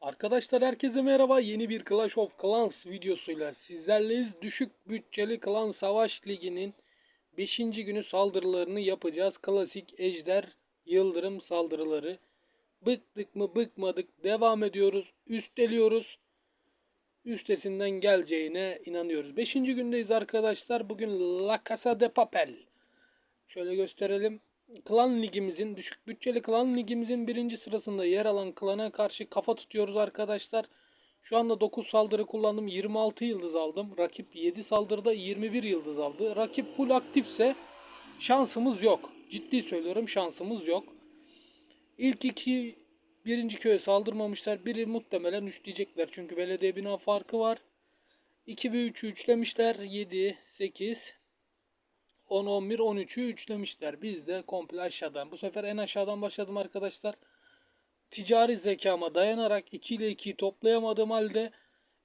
Arkadaşlar herkese merhaba. Yeni bir Clash of Clans videosuyla sizlerleyiz. Düşük bütçeli Klan Savaş Ligi'nin 5. günü saldırılarını yapacağız. Klasik Ejder Yıldırım saldırıları. Bıktık mı bıkmadık devam ediyoruz. Üsteliyoruz. Üstesinden geleceğine inanıyoruz. 5. gündeyiz arkadaşlar. Bugün La Casa de Papel. Şöyle gösterelim. Klan ligimizin, düşük bütçeli klan ligimizin birinci sırasında yer alan klana karşı kafa tutuyoruz arkadaşlar. Şu anda 9 saldırı kullandım. 26 yıldız aldım. Rakip 7 saldırıda 21 yıldız aldı. Rakip full aktifse şansımız yok. Ciddi söylüyorum şansımız yok. İlk iki birinci köye saldırmamışlar. Biri muhtemelen üçleyecekler. Çünkü belediye bina farkı var. 2 ve 3'ü üçlemişler. 7, 8, 10, 11, 13'ü üçlemişler. Biz de komple aşağıdan. Bu sefer en aşağıdan başladım arkadaşlar. Ticari zekama dayanarak 2 ile 2'yi toplayamadığım halde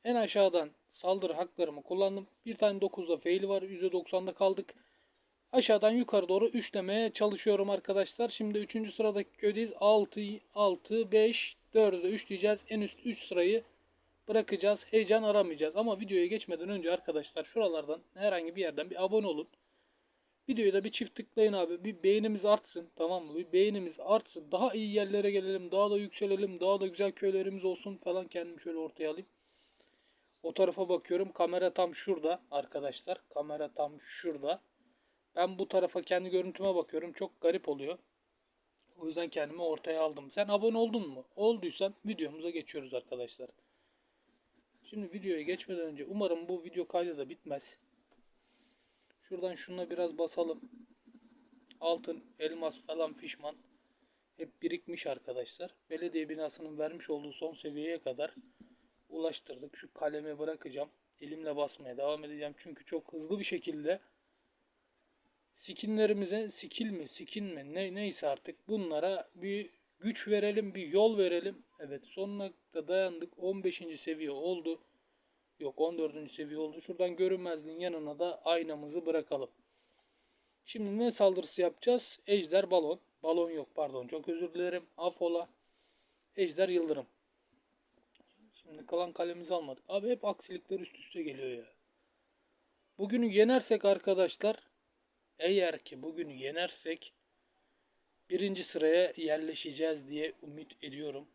en aşağıdan saldırı haklarımı kullandım. Bir tane 9'da fail var. %90'da kaldık. Aşağıdan yukarı doğru üçlemeye çalışıyorum arkadaşlar. Şimdi 3. sıradaki köydeyiz. 6, 6, 5, 4'ü üçleyeceğiz. En üst 3 sırayı bırakacağız. Heyecan aramayacağız. Ama videoya geçmeden önce arkadaşlar şuralardan herhangi bir yerden bir abone olun. Videoyu da bir çift tıklayın abi. Bir beğenimiz artsın. Tamam mı? Bir beğenimiz artsın. Daha iyi yerlere gelelim. Daha da yükselelim. Daha da güzel köylerimiz olsun falan. Kendimi şöyle ortaya alayım. O tarafa bakıyorum. Kamera tam şurada arkadaşlar. Kamera tam şurada. Ben bu tarafa kendi görüntüme bakıyorum. Çok garip oluyor. O yüzden kendimi ortaya aldım. Sen abone oldun mu? Olduysan videomuza geçiyoruz arkadaşlar. Şimdi videoya geçmeden önce umarım bu video kaydı da bitmez. Şuradan şuna biraz basalım. Altın, elmas falan fişman hep birikmiş arkadaşlar. Belediye binasının vermiş olduğu son seviyeye kadar ulaştırdık. Şu kalemi bırakacağım. Elimle basmaya devam edeceğim. Çünkü çok hızlı bir şekilde skinlerimize skill mi skin mi ne, neyse artık bunlara bir güç verelim bir yol verelim. Evet sonuna da dayandık. 15. seviye oldu. Yok 14. seviye oldu. Şuradan görünmezliğin yanına da aynamızı bırakalım. Şimdi ne saldırısı yapacağız? Ejder balon. Balon yok pardon çok özür dilerim. Afola. Ejder yıldırım. Şimdi kalan kalemizi almadık. Abi hep aksilikler üst üste geliyor ya. Bugünü yenersek arkadaşlar eğer ki bugünü yenersek birinci sıraya yerleşeceğiz diye ümit ediyorum.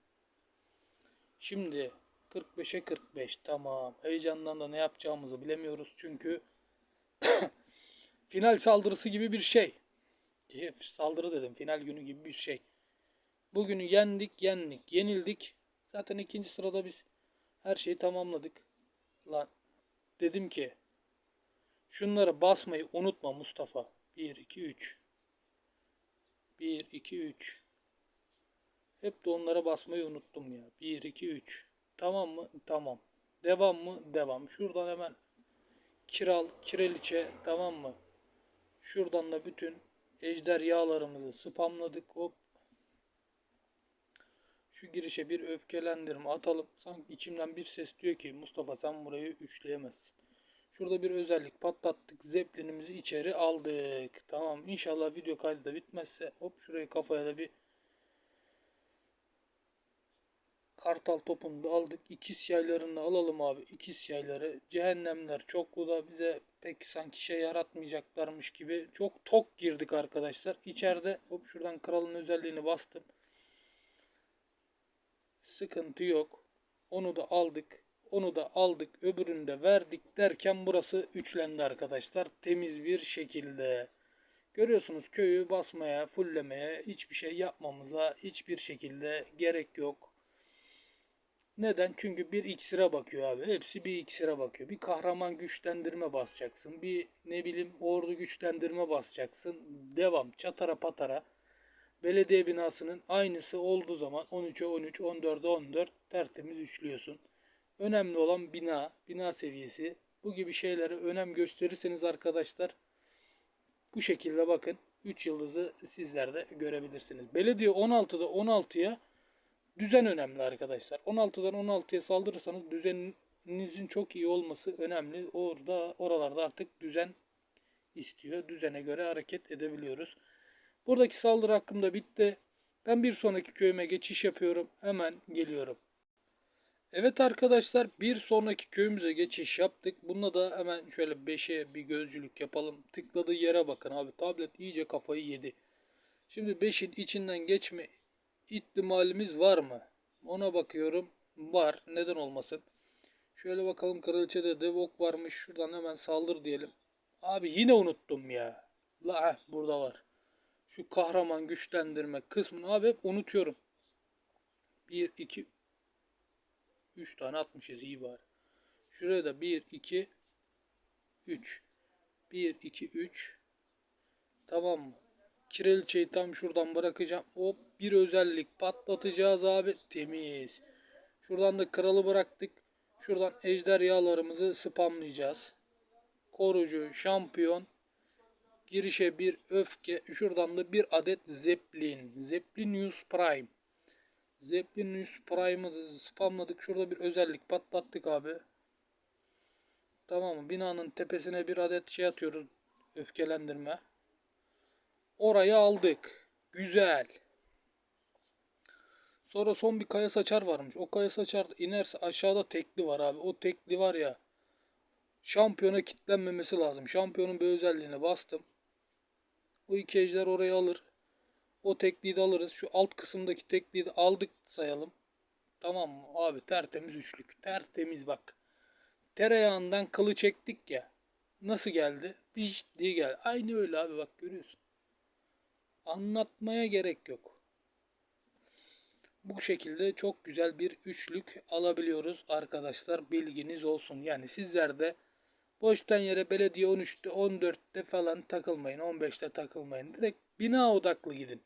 Şimdi 45'e 45 tamam. Heyecandan da ne yapacağımızı bilemiyoruz çünkü final saldırısı gibi bir şey. Saldırı dedim final günü gibi bir şey. Bugünü yendik yendik yenildik. Zaten ikinci sırada biz her şeyi tamamladık. Lan dedim ki şunları basmayı unutma Mustafa. 1 2 3 1 2 3 Hep de onlara basmayı unuttum ya. 1 2 3 Tamam mı? Tamam. Devam mı? Devam. Şuradan hemen kiral, kireliçe tamam mı? Şuradan da bütün ejder yağlarımızı spamladık. Hop. Şu girişe bir öfkelendirme atalım. Sanki içimden bir ses diyor ki Mustafa sen burayı üçleyemezsin. Şurada bir özellik patlattık. Zeplinimizi içeri aldık. Tamam. İnşallah video kaydı da bitmezse hop şurayı kafaya da bir Kartal topunu da aldık. İkiz yaylarını alalım abi. İkiz yayları. Cehennemler çoklu da bize pek sanki şey yaratmayacaklarmış gibi. Çok tok girdik arkadaşlar. İçeride hop şuradan kralın özelliğini bastım. Sıkıntı yok. Onu da aldık. Onu da aldık. Öbürünü de verdik derken burası üçlendi arkadaşlar. Temiz bir şekilde. Görüyorsunuz köyü basmaya, fullemeye, hiçbir şey yapmamıza hiçbir şekilde gerek yok. Neden? Çünkü bir iksire bakıyor abi. Hepsi bir iksire bakıyor. Bir kahraman güçlendirme basacaksın. Bir ne bileyim ordu güçlendirme basacaksın. Devam. Çatara patara. Belediye binasının aynısı olduğu zaman 13'e 13, 14'e 14 tertemiz üçlüyorsun. Önemli olan bina, bina seviyesi. Bu gibi şeylere önem gösterirseniz arkadaşlar bu şekilde bakın 3 yıldızı sizler de görebilirsiniz. Belediye 16'da 16'ya düzen önemli arkadaşlar. 16'dan 16'ya saldırırsanız düzeninizin çok iyi olması önemli. Orada oralarda artık düzen istiyor. Düzene göre hareket edebiliyoruz. Buradaki saldırı hakkında bitti. Ben bir sonraki köyüme geçiş yapıyorum. Hemen geliyorum. Evet arkadaşlar bir sonraki köyümüze geçiş yaptık. Bunda da hemen şöyle 5'e bir gözcülük yapalım. Tıkladığı yere bakın abi. Tablet iyice kafayı yedi. Şimdi 5'in içinden geçme ihtimalimiz var mı? Ona bakıyorum. Var. Neden olmasın? Şöyle bakalım kraliçede devok varmış. Şuradan hemen saldır diyelim. Abi yine unuttum ya. La heh, burada var. Şu kahraman güçlendirme kısmını abi hep unutuyorum. 1, 2, 3 tane atmışız iyi var. Şuraya da 1, 2, 3. 1, 2, 3. Tamam mı? Kireliçeyi tam şuradan bırakacağım. Hop bir özellik patlatacağız abi. Temiz. Şuradan da kralı bıraktık. Şuradan ejderhalarımızı spamlayacağız. Korucu, şampiyon. Girişe bir öfke. Şuradan da bir adet Zeppelin. Zeppelinius Prime. Zeppelinius Prime'ı spamladık. Şurada bir özellik patlattık abi. Tamam mı? Binanın tepesine bir adet şey atıyoruz. Öfkelendirme. Orayı aldık. Güzel. Sonra son bir kaya saçar varmış. O kaya saçar inerse aşağıda tekli var abi. O tekli var ya. Şampiyona kitlenmemesi lazım. Şampiyonun bir özelliğine bastım. O iki ejder orayı alır. O tekliği de alırız. Şu alt kısımdaki tekliği de aldık sayalım. Tamam mı? Abi tertemiz üçlük. Tertemiz bak. Tereyağından kılı çektik ya. Nasıl geldi? Vişt diye geldi. Aynı öyle abi bak görüyorsun. Anlatmaya gerek yok. Bu şekilde çok güzel bir üçlük alabiliyoruz arkadaşlar. Bilginiz olsun. Yani sizler de boştan yere belediye 13'te 14'te falan takılmayın. 15'te takılmayın. Direkt bina odaklı gidin.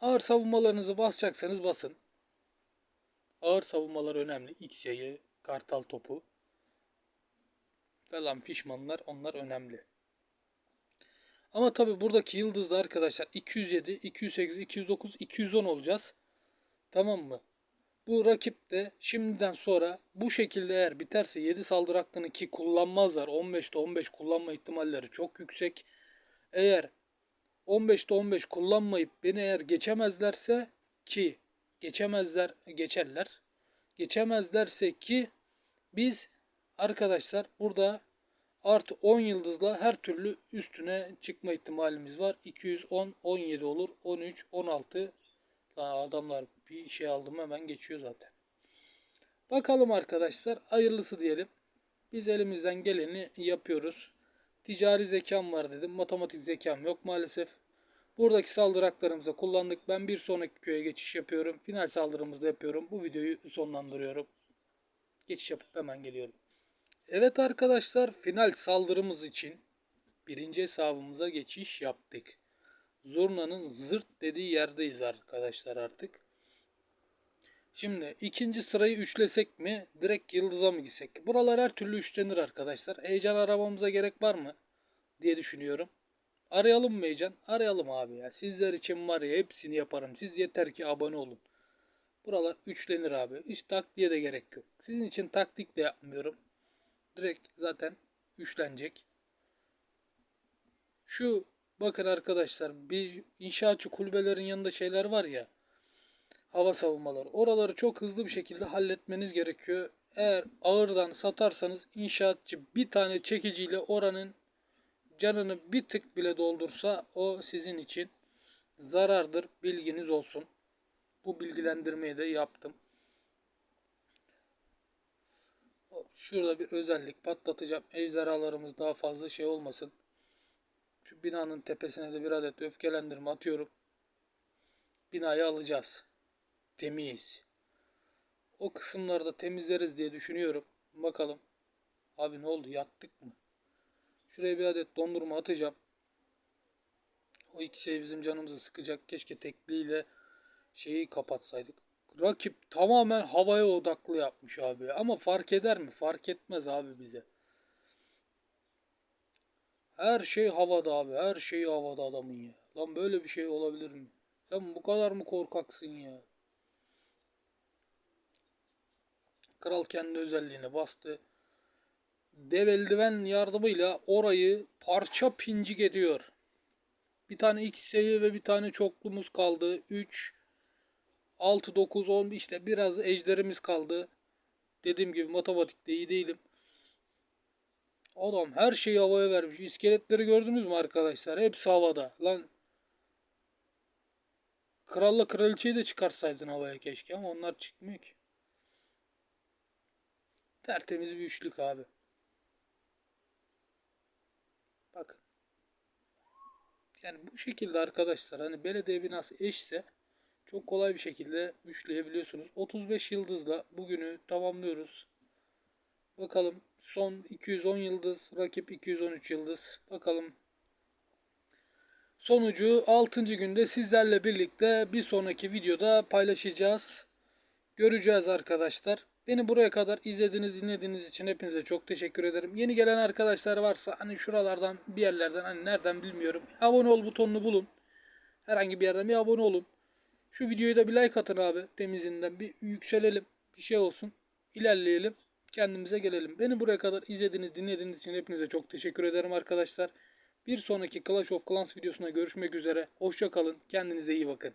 Ağır savunmalarınızı basacaksanız basın. Ağır savunmalar önemli. X yayı, kartal topu falan fişmanlar onlar önemli. Ama tabi buradaki yıldızda arkadaşlar 207, 208, 209, 210 olacağız. Tamam mı? Bu rakip de şimdiden sonra bu şekilde eğer biterse 7 saldırı hakkını ki kullanmazlar. 15'te 15 kullanma ihtimalleri çok yüksek. Eğer 15'te 15 kullanmayıp beni eğer geçemezlerse ki geçemezler geçerler. Geçemezlerse ki biz arkadaşlar burada artı 10 yıldızla her türlü üstüne çıkma ihtimalimiz var. 210 17 olur. 13 16 Lan adamlar bir şey aldım hemen geçiyor zaten. Bakalım arkadaşlar hayırlısı diyelim. Biz elimizden geleni yapıyoruz. Ticari zekam var dedim. Matematik zekam yok maalesef. Buradaki saldırı haklarımızı kullandık. Ben bir sonraki köye geçiş yapıyorum. Final saldırımızda yapıyorum. Bu videoyu sonlandırıyorum. Geçiş yapıp hemen geliyorum. Evet arkadaşlar final saldırımız için birinci hesabımıza geçiş yaptık. Zurna'nın zırt dediği yerdeyiz arkadaşlar artık. Şimdi ikinci sırayı üçlesek mi? Direkt yıldıza mı gitsek? Buralar her türlü üçlenir arkadaşlar. Heyecan aramamıza gerek var mı? Diye düşünüyorum. Arayalım mı heyecan? Arayalım abi ya. Sizler için var ya hepsini yaparım. Siz yeter ki abone olun. Buralar üçlenir abi. Hiç taktiğe de gerek yok. Sizin için taktik de yapmıyorum. Direkt zaten üçlenecek. Şu bakın arkadaşlar bir inşaatçı kulübelerin yanında şeyler var ya hava savunmaları. Oraları çok hızlı bir şekilde halletmeniz gerekiyor. Eğer ağırdan satarsanız inşaatçı bir tane çekiciyle oranın canını bir tık bile doldursa o sizin için zarardır. Bilginiz olsun. Bu bilgilendirmeyi de yaptım. Şurada bir özellik patlatacağım. Ejderhalarımız daha fazla şey olmasın. Şu binanın tepesine de bir adet öfkelendirme atıyorum. Binayı alacağız temiz. O kısımları da temizleriz diye düşünüyorum. Bakalım. Abi ne oldu? Yattık mı? Şuraya bir adet dondurma atacağım. O iki şey bizim canımızı sıkacak. Keşke tekliyle şeyi kapatsaydık. Rakip tamamen havaya odaklı yapmış abi. Ama fark eder mi? Fark etmez abi bize. Her şey havada abi. Her şey havada adamın ya. Lan böyle bir şey olabilir mi? Sen bu kadar mı korkaksın ya? Kral kendi özelliğine bastı. Dev eldiven yardımıyla orayı parça pincik ediyor. Bir tane X seviye ve bir tane çoklumuz kaldı. 3 6, 9, 10 işte biraz ejderimiz kaldı. Dediğim gibi matematikte iyi değilim. Adam her şeyi havaya vermiş. İskeletleri gördünüz mü arkadaşlar? Hepsi havada. Lan kralla kraliçeyi de çıkarsaydın havaya keşke ama onlar çıkmıyor ki. Tertemiz bir üçlük abi. Bakın. Yani bu şekilde arkadaşlar hani belediye binası eşse çok kolay bir şekilde üçleyebiliyorsunuz. 35 yıldızla bugünü tamamlıyoruz. Bakalım son 210 yıldız, rakip 213 yıldız. Bakalım sonucu 6. günde sizlerle birlikte bir sonraki videoda paylaşacağız. Göreceğiz arkadaşlar. Beni buraya kadar izlediğiniz, dinlediğiniz için hepinize çok teşekkür ederim. Yeni gelen arkadaşlar varsa hani şuralardan bir yerlerden hani nereden bilmiyorum. Abone ol butonunu bulun. Herhangi bir yerden bir abone olun. Şu videoyu da bir like atın abi temizinden. Bir yükselelim. Bir şey olsun. İlerleyelim. Kendimize gelelim. Beni buraya kadar izlediğiniz, dinlediğiniz için hepinize çok teşekkür ederim arkadaşlar. Bir sonraki Clash of Clans videosuna görüşmek üzere. Hoşça kalın. Kendinize iyi bakın.